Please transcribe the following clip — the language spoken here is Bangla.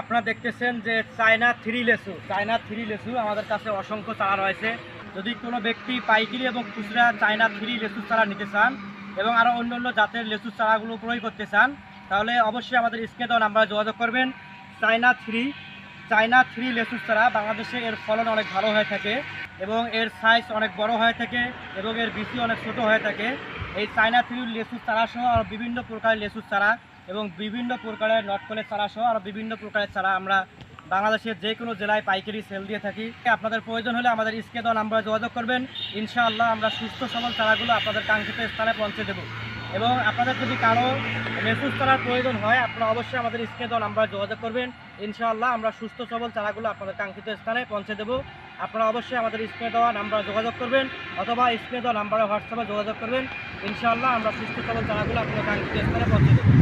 আপনারা দেখতেছেন যে চায়না থ্রি লেসু, চায়না থ্রি লেসু আমাদের কাছে অসংখ্য চারা রয়েছে। যদি কোনো ব্যক্তি পাইকারি এবং খুচরা চায়না থ্রি লেসু চারা নিতে চান এবং আরও অন্য অন্য জাতের লেসু চারাগুলো ক্রয় করতে চান, তাহলে অবশ্যই আমাদের স্ক্রিনে দেওয়া নাম্বারে যোগাযোগ করবেন। চায়না থ্রি চায়না থ্রি লেসুর চারা বাংলাদেশে এর ফলন অনেক ভালো হয়ে থাকে এবং এর সাইজ অনেক বড় হয়ে থাকে এবং এর বিচি অনেক ছোট হয়ে থাকে। এই চায়না থ্রি লেসুর চারা সহ বিভিন্ন প্রকারের লেসুর চারা এবং বিভিন্ন প্রকারের নটকলের চারা সহ আরও বিভিন্ন প্রকারের চারা আমরা বাংলাদেশের যে কোনো জেলায় পাইকারি সেল দিয়ে থাকি। আপনাদের প্রয়োজন হলে আমাদের স্ক্রিনে দেওয়া নাম্বারে যোগাযোগ করবেন। ইনশাআল্লাহ আমরা সুস্থ সবল চারাগুলো আপনাদের কাঙ্ক্ষিত স্থানে পৌঁছে দেবো। এবং আপনাদের যদি কারও মেসুজ চারার প্রয়োজন হয়, আপনারা অবশ্যই আমাদের স্ক্রিনে দেওয়া নাম্বারে যোগাযোগ করবেন। ইনশাআল্লাহ আমরা সুস্থ সবল চারাগুলো আপনাদের কাঙ্ক্ষিত স্থানে পৌঁছে দেবো। আপনারা অবশ্যই আমাদের স্ক্রিনে দেওয়া নাম্বারে যোগাযোগ করবেন অথবা স্ক্রিনে দেওয়া নাম্বারে হোয়াটসঅ্যাপে যোগাযোগ করবেন। ইনশাআল্লাহ আমরা সুস্থ সবল চারাগুলো আপনাদের কাঙ্ক্ষিত স্থানে পৌঁছে দেবো।